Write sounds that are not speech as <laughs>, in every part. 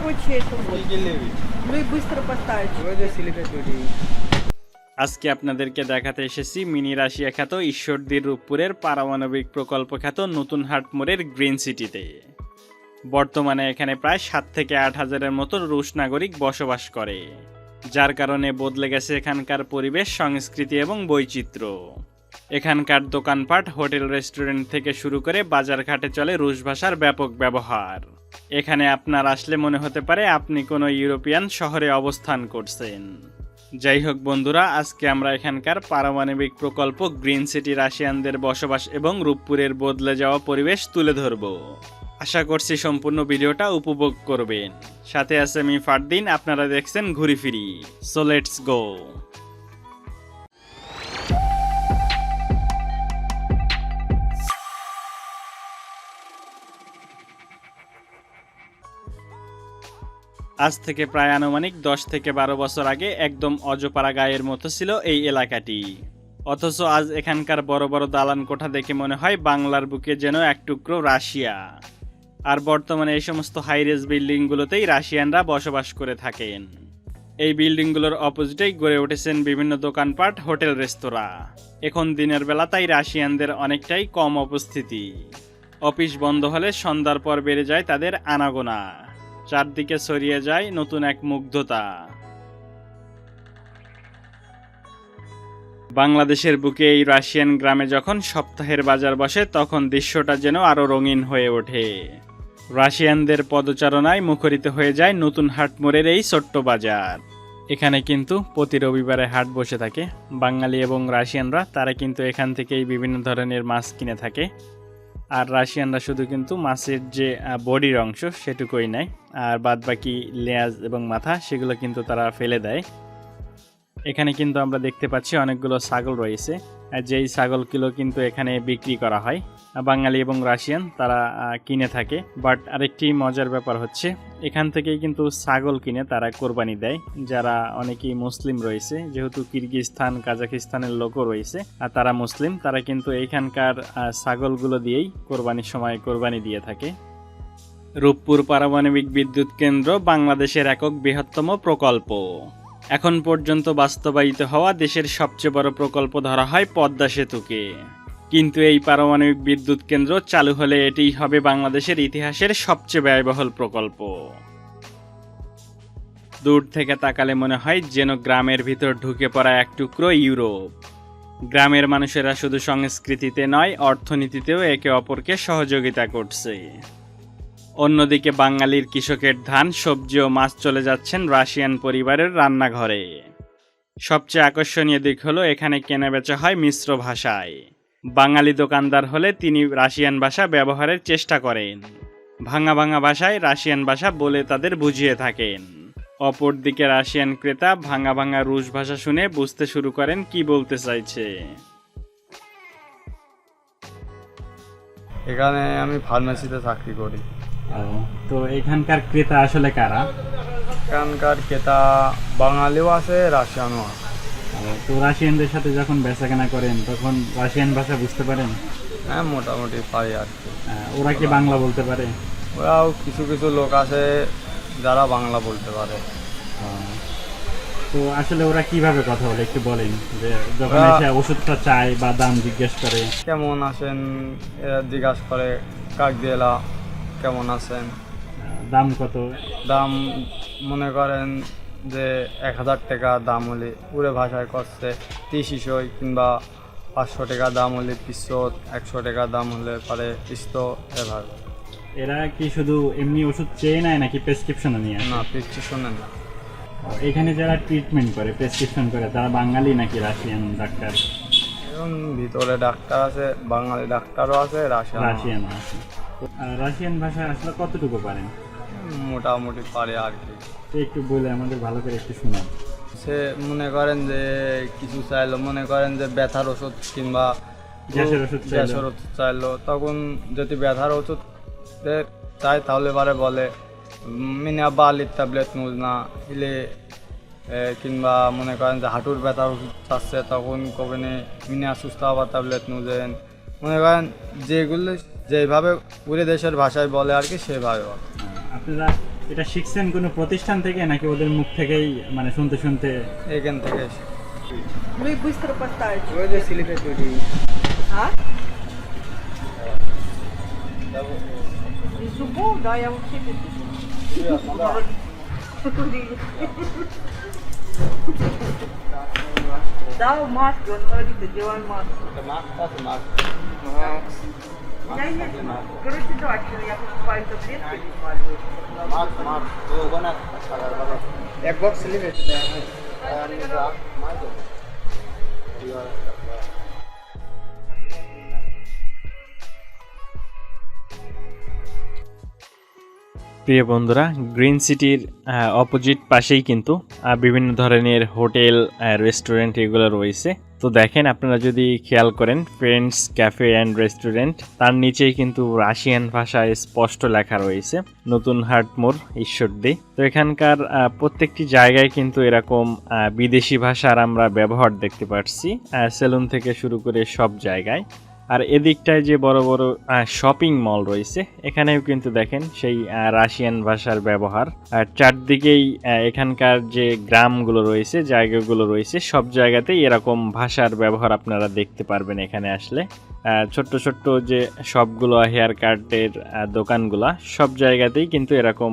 короче, это вот. Ну и быстро поставить. আজকে আপনাদেরকে দেখাতে এসেছি মিনি রাশিয়া খ্যাত ঈশ্বরদীর রূপপুরের পারমাণবিক প্রকল্প খ্যাত নতুন হাট মোড়ের গ্রিন সিটিতে বর্তমানে এখানে প্রায় সাত থেকে আট হাজারের মতো রুশ নাগরিক বসবাস করে যার কারণে বদলে গেছে এখানকার পরিবেশ সংস্কৃতি এবং বৈচিত্র্য এখানকার দোকানপাট হোটেল রেস্টুরেন্ট থেকে শুরু করে বাজারঘাটে চলে রুশ ভাষার ব্যাপক ব্যবহার এখানে আপনার আসলে মনে হতে পারে আপনি কোনো ইউরোপিয়ান শহরে অবস্থান করছেন। যাই হোক বন্ধুরা, আজকে আমরা এখানকার পারমাণবিক প্রকল্প গ্রিন সিটি রাশিয়ানদের বসবাস এবং রূপপুরের বদলে যাওয়া পরিবেশ তুলে ধরব। আশা করছি সম্পূর্ণ ভিডিওটা উপভোগ করবেন। সাথে আছে আমি ফারদিন, আপনারা দেখছেন ঘুরি ফিরি। সো লেটস গো আজ থেকে প্রায় আনুমানিক দশ থেকে বারো বছর আগে একদম অজপাড়া গায়ের মতো ছিল এই এলাকাটি। অথচ আজ এখানকার বড় বড় দালান কোঠা দেখে মনে হয় বাংলার বুকে যেন এক টুকরো রাশিয়া। আর বর্তমানে এই সমস্ত হাইরেজ বিল্ডিংগুলোতেই রাশিয়ানরা বসবাস করে থাকেন। এই বিল্ডিংগুলোর অপোজিটেই গড়ে উঠেছেন বিভিন্ন দোকানপাট, হোটেল, রেস্তোরাঁ। এখন দিনের বেলা তাই রাশিয়ানদের অনেকটাই কম উপস্থিতি অফিস বন্ধ হলে সন্ধ্যার পর বেড়ে যায় তাদের আনাগোনা। চারদিকে ছড়িয়ে যায় নতুন এক মুগ্ধতা। বাংলাদেশের বুকে এই রাশিয়ান গ্রামে যখন সপ্তাহের বাজার বসে, তখন দৃশ্যটা যেন আরও রঙিন হয়ে ওঠে। রাশিয়ানদের পদচারণায় মুখরিত হয়ে যায় নতুন হাট মোড়ের এই ছোট্ট বাজার। এখানে কিন্তু প্রতি রবিবারে হাট বসে থাকে। বাঙালি এবং রাশিয়ানরা, তারা কিন্তু এখান থেকেই বিভিন্ন ধরনের মাছ কিনে থাকে। আর রাশিয়ানরা শুধু কিন্তু মাছের যে বডির অংশ সেটুকুই নেয়। আর বাদ বাকি লেয়াজ এবং মাথা সেগুলো কিন্তু তারা ফেলে দেয়। এখানে কিন্তু আমরা দেখতে পাচ্ছি অনেকগুলো ছাগল রয়েছে। যেই ছাগলগুলো কিন্তু এখানে বিক্রি করা হয় বাঙালি এবং রাশিয়ান তারা কিনে থাকে। বাট আরেকটি মজার ব্যাপার হচ্ছে এখান থেকেই কিন্তু ছাগল কিনে তারা কোরবানি দেয়। যারা অনেকেই মুসলিম রয়েছে যেহেতু কিরগিজস্তান কাজাকিস্তানের লোকও রয়েছে আর তারা মুসলিম তারা কিন্তু এইখানকার আহ, ছাগলগুলো দিয়েই কোরবানির সময় কোরবানি দিয়ে থাকে। রূপপুর পারমাণবিক বিদ্যুৎ কেন্দ্র বাংলাদেশের একক বৃহত্তম প্রকল্প। এখন পর্যন্ত বাস্তবায়িত হওয়া দেশের সবচেয়ে বড় প্রকল্প ধরা হয় পদ্মা সেতুকে। কিন্তু এই পারমাণবিক বিদ্যুৎ কেন্দ্র চালু হলে এটিই হবে বাংলাদেশের ইতিহাসের সবচেয়ে ব্যয়বহুল প্রকল্প। দূর থেকে তাকালে মনে হয় যেন গ্রামের ভিতর ঢুকে পড়া এক টুকরো ইউরোপ। গ্রামের মানুষেরা শুধু সংস্কৃতিতে নয়, অর্থনীতিতেও একে অপরকে সহযোগিতা করছে। অন্যদিকে বাঙালির কৃষকের ধান, সবজি ও মাছ চলে যাচ্ছেন রাশিয়ান পরিবারের রান্নাঘরে। সবচেয়ে আকর্ষণীয় দিক হলো এখানে কেনাবেচা হয় মিশ্র ভাষায়। বাঙালি দোকানদার হলে তিনি রাশিয়ান ভাষা ব্যবহারের চেষ্টা করেন। ভাঙা ভাঙা ভাষায় রাশিয়ান ভাষা বলে তাদের বুঝিয়ে থাকেন। অপরদিকে রাশিয়ান ক্রেতা ভাঙা ভাঙা রুশ ভাষা শুনে বুঝতে শুরু করেন কি বলতে চাইছে। এখানে আমি ফার্মেসিতে চাকরি করি। তো এখানকার ক্রেতা আসলে কারা? এখানকার ক্রেতা বাঙালিও আছে রাশিয়ানও আছে। তো রাশিয়ানদের সাথে যখন বেচা কেনা করেন তখন রাশিয়ান ভাষা বুঝতে পারেন? হ্যাঁ মোটামুটি পারি আর কি। ওরা কি বাংলা বলতে পারে? ওরাও কিছু কিছু লোক আছে যারা বাংলা বলতে পারে। তো আসলে ওরা কীভাবে কথা বলে একটু বলেন? যে যখন এসে ওষুধটা চায় বা দাম জিজ্ঞেস করে। কেমন আছেন এরা জিজ্ঞাসা করে কাক দিয়েলা? কেমন আছেন? দাম কত? দাম মনে করেন যে এক হাজার টাকা দাম হলে উড়ে ভাষায় করছে তিরিশশো কিংবা পাঁচশো টাকা দাম হলে তিনশো একশো টাকা দাম হলে পারে তিনশো এভাবে। এরা কি শুধু এমনি ওষুধ চেয়ে নেয় নাকি প্রেসক্রিপশনও নিয়ে না শোনেন না এখানে যারা ট্রিটমেন্ট করে প্রেসক্রিপশন করে তারা বাঙালি নাকি রাশিয়ান ডাক্তার এখন ভিতরে ডাক্তার আছে বাঙালি ডাক্তারও আছে রাশিয়ান রাশিয়ান আছে। রাশিয়ান ভাষা আসলে কতটুকু পারেন? মোটামুটি পারে আর কি। একটু বলে আমাদের ভালো করে একটু শোনান। সে মনে করেন যে কিছু চাইলো মনে করেন যে ব্যথার ওষুধ কিংবা গ্যাসের ওষুধ চাইলো। গ্যাসের ওষুধ চাইলো। তখন যদি ব্যথার ওষুধ চাই তাহলে বারে বলে মিনা বালির ট্যাবলেট নুজ না এ, কিংবা মনে করেন যে হাঁটুর ব্যথার ওষুধ চাচ্ছে তখন কবে মিনা সুস্থ হওয়ার ট্যাবলেট নুজেন। মনে করেন যেগুলো যেভাবে পুরো দেশের ভাষায় বলে আর কি সেভাবে বলে আহ, আপনারা এটা শিখছেন কোনো প্রতিষ্ঠান থেকে নাকি ওদের মুখ থেকেই মানে শুনতে শুনতে এখান থেকে এসে Ну и быстро поставить. ওই যে স্লিপে তৈরি А? Из зубов, да, я вообще без Да, в маске, он говорит, одевай маску. У меня есть, короче, প্রিয় বন্ধুরা গ্রিন সিটির অপোজিট পাশেই কিন্তু বিভিন্ন ধরনের হোটেল রেস্টুরেন্ট এগুলো রয়েছে। তো দেখেন আপনারা যদি খেয়াল করেন ফ্রেন্ডস ক্যাফে অ্যান্ড রেস্টুরেন্ট তার নিচেই কিন্তু রাশিয়ান ভাষায় স্পষ্ট লেখা রয়েছে, নতুন হাটমোর ঈশ্বরদী। তো এখানকার প্রত্যেকটি জায়গায় কিন্তু এরকম বিদেশি ভাষার আমরা ব্যবহার দেখতে পাচ্ছি সেলুন থেকে শুরু করে সব জায়গায়। আর এদিকটায় যে বড় বড় শপিং মল রয়েছে, এখানেও কিন্তু দেখেন সেই রাশিয়ান ভাষার ব্যবহার। আর চারদিকেই এখানকার যে গ্রামগুলো রয়েছে, জায়গাগুলো রয়েছে, সব জায়গাতেই এরকম ভাষার ব্যবহার আপনারা দেখতে পারবেন এখানে আসলে। ছোট্ট ছোট্ট যে সবগুলো হেয়ার কাটের দোকানগুলা, সব জায়গাতেই কিন্তু এরকম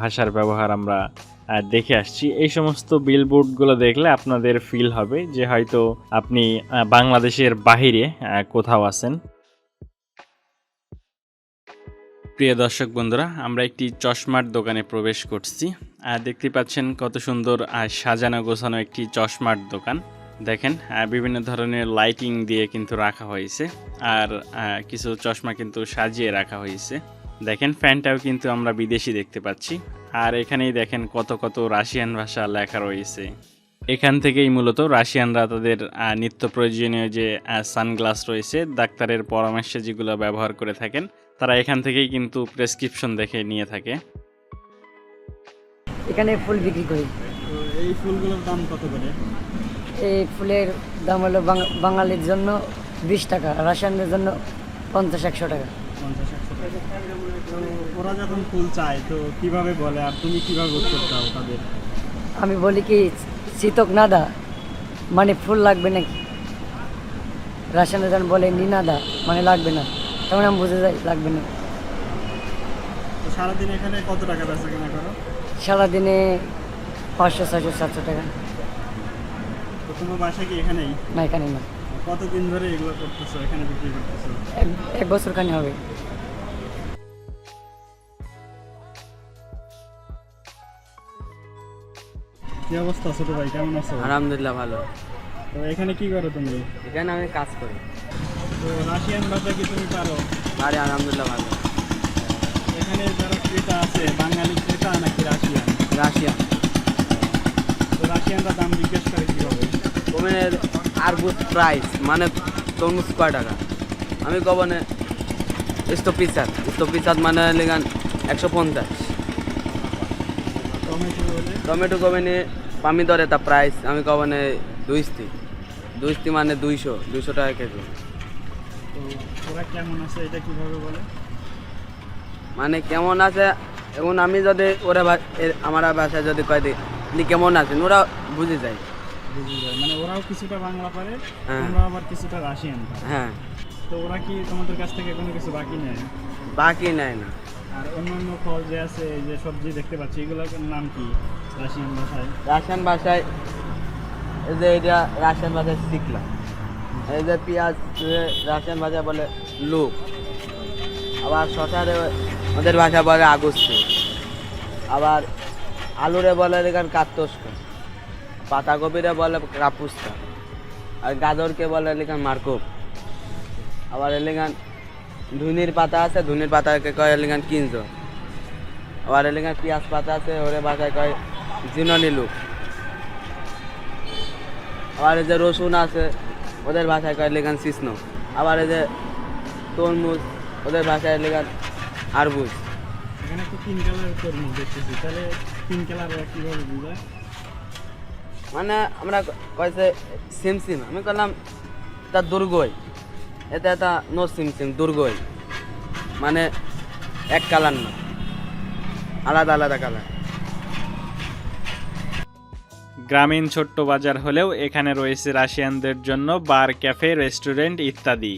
ভাষার ব্যবহার আমরা দেখে আসছি। এই সমস্ত বিলবোর্ডগুলো দেখলে আপনাদের ফিল হবে যে হয়তো আপনি বাংলাদেশের বাহিরে কোথাও আছেন। প্রিয় দর্শক বন্ধুরা, আমরা একটি চশমার দোকানে প্রবেশ করছি। আর দেখতে পাচ্ছেন কত সুন্দর সাজানো গোছানো একটি চশমার দোকান। দেখেন বিভিন্ন ধরনের লাইটিং দিয়ে কিন্তু রাখা হয়েছে। আর কিছু চশমা কিন্তু সাজিয়ে রাখা হয়েছে। দেখেন ফ্যানটাও কিন্তু আমরা বিদেশি দেখতে পাচ্ছি। আর এখানেই দেখেন কত কত রাশিয়ান ভাষা লেখা রয়েছে। এখান থেকেই মূলত রাশিয়ানরা তাদের নিত্য প্রয়োজনীয় যে সানগ্লাস রয়েছে ডাক্তারের পরামর্শে যেগুলো ব্যবহার করে থাকেন তারা এখান থেকেই কিন্তু প্রেসক্রিপশন দেখে নিয়ে থাকে। এখানে ফুল বিক্রি করি। এই ফুলগুলোর দাম কত করে? এই ফুলের দাম হলো বাঙালির জন্য বিশ টাকা রাশিয়ানদের জন্য পঞ্চাশ একশো টাকা। পঞ্চাশ ওরা যখন ফুল চায় তো কীভাবে বলে? আর তুমি কীভাবে উত্তর দাও তাদের? আমি বলি কি শীতক নাদা মানে ফুল লাগবে নাকি? রাশিয়ানরা যখন বলে নিনাদা মানে লাগবে না। তখন আমি বুঝে যাই লাগবে না। তো সারাদিন এখানে কত টাকা বেচা কেনা করো? সারাদিনে পাঁচশো ছয়শো সাতশো টাকা। তো তোমার বাসা কি এখানেই? না এখানে না। কতদিন ধরে এগুলো করতেছো এখানে বিক্রি করতেছো? এক বছর খানি হবে। কি অবস্থা ছোট ভাই? কেমন আছো? আলহামদুলিল্লাহ ভালো। তো এখানে কি করো তুমি? এখানে আমি কাজ করি। তো রাশিয়ান ভাষা কি তুমি পারো? আরে আলহামদুলিল্লাহ ভালো। এখানে যারা ক্রেতা আছে বাঙালি ক্রেতা নাকি রাশিয়ান? রাশিয়া তো রাশিয়ানরা দাম জিজ্ঞেস করে কীভাবে? ওখানে আরবুজ প্রাইস মানে তরমুজ কয় টাকা? আমি কবনে স্টপিসার স্টপিসার মানে লেগান একশো পঞ্চাশ। টমেটো কবে পামি দরে তা প্রাইস আমি কব না দুইস্তি দুইস্তি মানে দুইশো দুইশো টাকা কেজি। তো ওরা কেমন আছে এটা কীভাবে বলে? মানে কেমন আছে এখন আমি যদি ওরা আমার বাসায় যদি কয় দিই "আপনি কেমন আছেন ওরা বুঝে যায়। বুঝে যায়। মানে ওরাও কিছুটা বাংলা পারে হ্যাঁ। আবার কিছুটা রাশিয়ান হ্যাঁ। তো ওরা কি তোমাদের কাছ থেকে কোনো কিছু বাকি নেয়? বাকি নেয় না। আর অন্যান্য ফল যে আছে, এই যে সবজি দেখতে পাচ্ছি, এগুলোর নাম কি? রাশিয়ান ভাষায়? রাশিয়ান ভাষায়, এই যে এটা রাশিয়ান ভাষায় শিখলাম এই যে পেঁয়াজ রাশিয়ান ভাষায় বলে লুক। আবার শশারে ওদের ভাষা বলে আগস্তি। আবার আলুরে বলে এখান কাত্তস্কা পাতাকপিরে বলে কাপুস্কা আর গাজরকে বলে এখান মার্কপ আবার এলিগান ধুনির পাতা আছে ধুনির পাতাকে কয় এলিগান কিনজো আবার এলিগান পেঁয়াজ পাতা আছে ওরে ভাষায় কয় জিননি লুক। আবার এই যে রসুন আছে ওদের ভাষায় কয় লেগান কৃষ্ণ। আবার এই যে তরমুজ ওদের ভাষায় লেগান আরবুজ। এখানে তো তিন কালার তরমুজ দেখতেছি তাহলে তিন কালার কীভাবে বোঝায় মানে আমরা কয়েছে সিম সিম আমি করলাম তার দুর্গই। এটা এটা নো সিম দুর্গই। মানে এক কালার না। আলাদা আলাদা কালার। গ্রামীণ ছোট্ট বাজার হলেও এখানে রয়েছে রাশিয়ানদের জন্য বার, ক্যাফে, রেস্টুরেন্ট ইত্যাদি।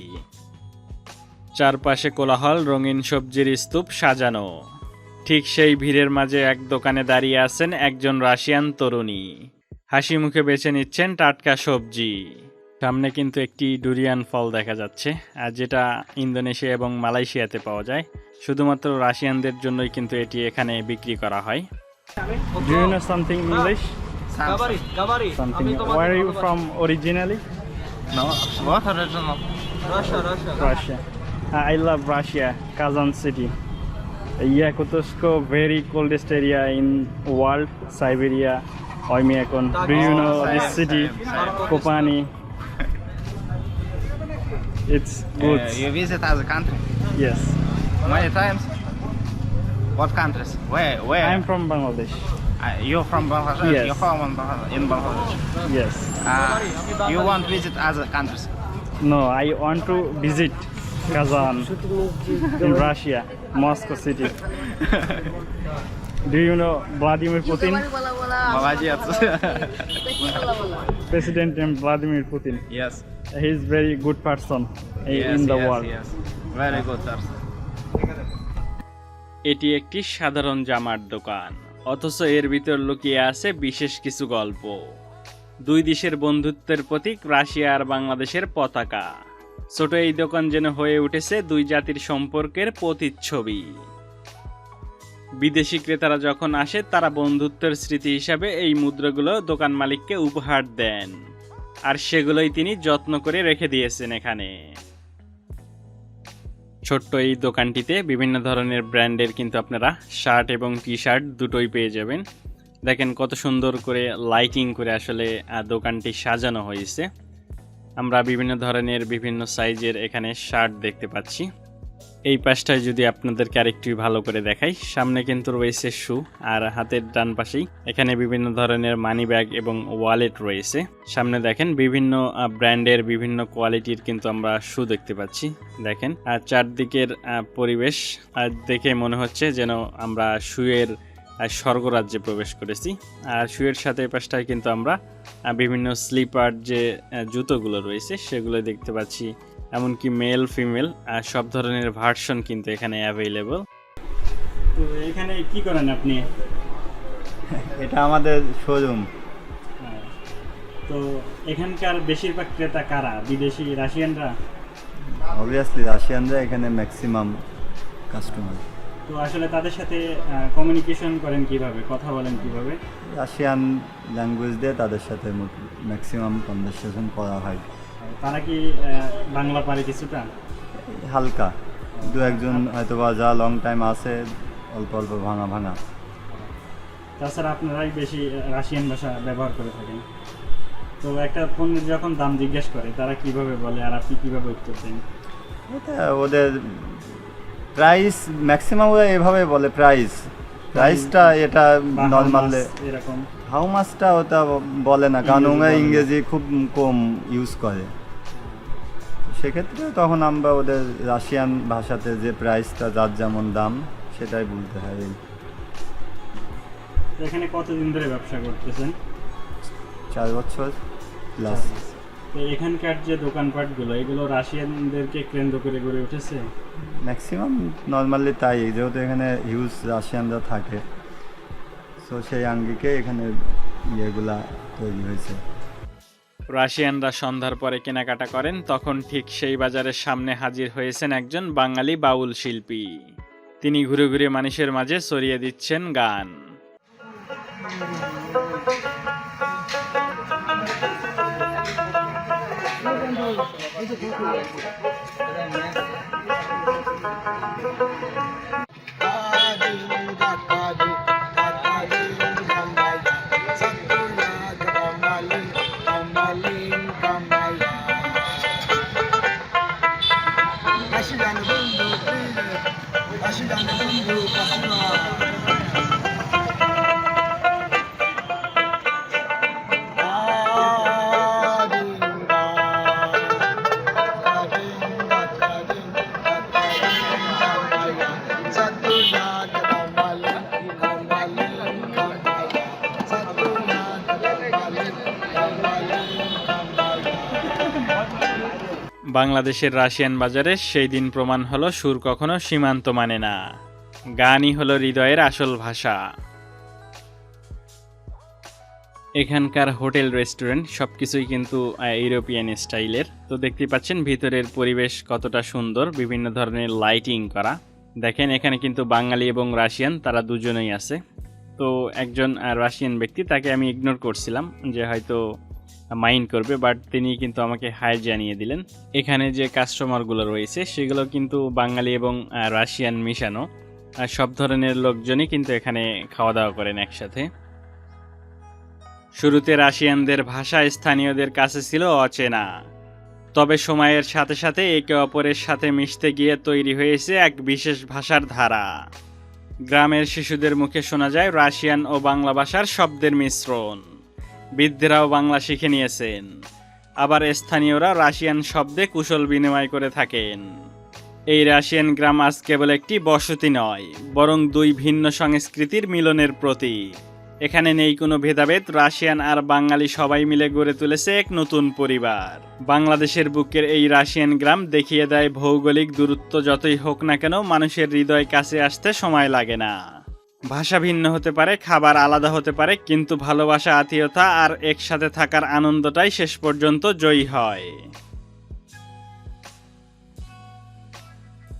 চারপাশে কোলাহল, রঙিন সবজির স্তূপ সাজানো। ঠিক সেই ভিড়ের মাঝে এক দোকানে দাঁড়িয়ে আছেন একজন রাশিয়ান তরুণী। হাসি মুখে বেছে নিচ্ছেন টাটকা সবজি। সামনে কিন্তু একটি ডুরিয়ান ফল দেখা যাচ্ছে আর যেটা ইন্দোনেশিয়া এবং মালয়েশিয়াতে পাওয়া যায়। শুধুমাত্র রাশিয়ানদের জন্যই কিন্তু এটি এখানে বিক্রি করা হয়। সাইবেরিয়া অমি এখন city company It's uh, good. Uh, you visit other country? Yes. Many times? What countries? Where? Where? I'm from Bangladesh. Uh, you're from Bangladesh? Yes. You're home in Bangladesh? In Bangladesh. Yes. Uh, you want to visit other countries? No, I want to visit Kazan in Russia, Moscow city. Do you know Vladimir Putin? <laughs> President Vladimir Putin. Yes. He's very good person Yes. in the yes, world. Yes. Very good person. এটি একটি সাধারণ জামার দোকান অথচ এর ভিতর লুকিয়ে আছে বিশেষ কিছু গল্প দুই দেশের বন্ধুত্বের প্রতীক রাশিয়া আর বাংলাদেশের পতাকা ছোট এই দোকান যেন হয়ে উঠেছে দুই জাতির সম্পর্কের প্রতিচ্ছবি বিদেশি ক্রেতারা যখন আসে তারা বন্ধুত্বের স্মৃতি হিসাবে এই মুদ্রাগুলো দোকান মালিককে উপহার দেন আর সেগুলোই তিনি যত্ন করে রেখে দিয়েছেন এখানে। ছোট্ট এই দোকানটিতে বিভিন্ন ধরনের ব্র্যান্ডের কিন্তু আপনারা শার্ট এবং টি শার্ট দুটোই পেয়ে যাবেন। দেখেন কত সুন্দর করে লাইটিং করে আসলে দোকানটি সাজানো হয়েছে। আমরা বিভিন্ন ধরনের বিভিন্ন সাইজের এখানে শার্ট দেখতে পাচ্ছি। এই পাশটায় যদি আপনাদেরকে আরেকটু ভালো করে দেখাই সামনে কিন্তু রয়েছে শু আর হাতের ডান পাশেই এখানে বিভিন্ন ধরনের মানি ব্যাগ এবং ওয়ালেট রয়েছে। সামনে দেখেন বিভিন্ন ব্র্যান্ডের বিভিন্ন কোয়ালিটির কিন্তু আমরা শু দেখতে পাচ্ছি। দেখেন আর চারদিকের পরিবেশ আহ, দেখে মনে হচ্ছে যেন আমরা শুয়ের স্বর্গরাজ্যে প্রবেশ করেছি। আর শুয়ের সাথে পাশটায় কিন্তু আমরা বিভিন্ন স্লিপার যে জুতোগুলো রয়েছে সেগুলো দেখতে পাচ্ছি। এমনকি মেল ফিমেল সব ধরনের ভার্সন কিন্তু এখানে অ্যাভেলেবল তো এখানে কি করেন আপনি? এটা আমাদের শোরুম তো এখানকার বেশিরভাগ ক্রেতা কারা? বিদেশি রাশিয়ানরা? অবভিয়াসলি রাশিয়ানরা এখানে ম্যাক্সিমাম কাস্টমার তো আসলে তাদের সাথে কমিউনিকেশন করেন কীভাবে? কথা বলেন কীভাবে? রাশিয়ান ল্যাঙ্গুয়েজ দিয়ে তাদের সাথে ম্যাক্সিমাম কনভারসেশন করা হয়। তারা কি বাংলা পারে কিছুটা? হালকা। দু একজন হয়তো বা যা লং টাইম আছে অল্প অল্প ভাঙা ভাঙা। তাছাড়া আপনারাই বেশি রাশিয়ান ভাষা ব্যবহার করে থাকেন। তো একটা পণ্যের যখন দাম জিজ্ঞেস করে তারা কীভাবে বলে আর আপনি কীভাবে উত্তর দেন? এটা ওদের প্রাইস ম্যাক্সিমাম ওরা এভাবে বলে প্রাইস প্রাইসটা এটা নর্মাল এরকম? হাউ মাছটা ওটা বলে না কারণ ওরা ইংরেজি খুব কম ইউজ করে। সেক্ষেত্রে তখন আমরা ওদের রাশিয়ান ভাষাতে যে প্রাইসটা যার যেমন দাম সেটাই বলতে হয়। তো এখানে কতদিন ধরে ব্যবসা করতেছেন? চার বছর প্লাস তো এখানকার যে দোকানপাটগুলো এগুলো রাশিয়ানদেরকে কেন্দ্র করে গড়ে উঠেছে? ম্যাক্সিমাম নর্মালি তাই যেহেতু এখানে হিউজ রাশিয়ানরা থাকে। সো সেই আঙ্গিকে এখানে ইয়েগুলা তৈরি হয়েছে। রাশিয়ানরা সন্ধ্যার পরে কেনাকাটা করেন, তখন ঠিক সেই বাজারের সামনে হাজির হয়েছেন একজন বাঙালি বাউল শিল্পী। তিনি ঘুরে ঘুরে মানুষের মাঝে ছড়িয়ে দিচ্ছেন গান। Satu বাংলাদেশের রাশিয়ান বাজারে সেই দিন প্রমাণ হলো সুর কখনো সীমান্ত মানে না। গানই হলো হৃদয়ের আসল ভাষা। এখানকার হোটেল, রেস্টুরেন্ট সব কিছুই কিন্তু ইউরোপিয়ান স্টাইলের। তো দেখতে পাচ্ছেন ভিতরের পরিবেশ কতটা সুন্দর, বিভিন্ন ধরনের লাইটিং করা। দেখেন এখানে কিন্তু বাঙালি এবং রাশিয়ান, তারা দুজনেই আছে। তো একজন রাশিয়ান ব্যক্তি, তাকে আমি ইগনোর করছিলাম যে হয়তো মাইন্ড করবে বাট তিনি কিন্তু আমাকে হাই জানিয়ে দিলেন। এখানে যে কাস্টমারগুলো রয়েছে, সেগুলো কিন্তু বাঙালি এবং রাশিয়ান মিশানো। সব ধরনের লোকজনই কিন্তু এখানে খাওয়া দাওয়া করেন একসাথে। শুরুতে রাশিয়ানদের ভাষা স্থানীয়দের কাছে ছিল অচেনা। তবে সময়ের সাথে সাথে একে অপরের সাথে মিশতে গিয়ে তৈরি হয়েছে এক বিশেষ ভাষার ধারা। গ্রামের শিশুদের মুখে শোনা যায়, রাশিয়ান ও বাংলা ভাষার শব্দের মিশ্রণ। বৃদ্ধেরাও বাংলা শিখে নিয়েছেন। আবার স্থানীয়রা রাশিয়ান শব্দে কুশল বিনিময় করে থাকেন। এই রাশিয়ান গ্রাম আজ কেবল একটি বসতি নয়, বরং দুই ভিন্ন সংস্কৃতির মিলনের প্রতীক। এখানে নেই কোনো ভেদাভেদ, রাশিয়ান আর বাঙালি সবাই মিলে গড়ে তুলেছে এক নতুন পরিবার। বাংলাদেশের বুকের এই রাশিয়ান গ্রাম দেখিয়ে দেয় ভৌগোলিক দূরত্ব যতই হোক না কেন, মানুষের হৃদয় কাছে আসতে সময় লাগে না। ভাষা ভিন্ন হতে পারে, খাবার আলাদা হতে পারে, কিন্তু ভালোবাসা, আত্মীয়তা আর একসাথে থাকার আনন্দটাই শেষ পর্যন্ত জয়ী হয়।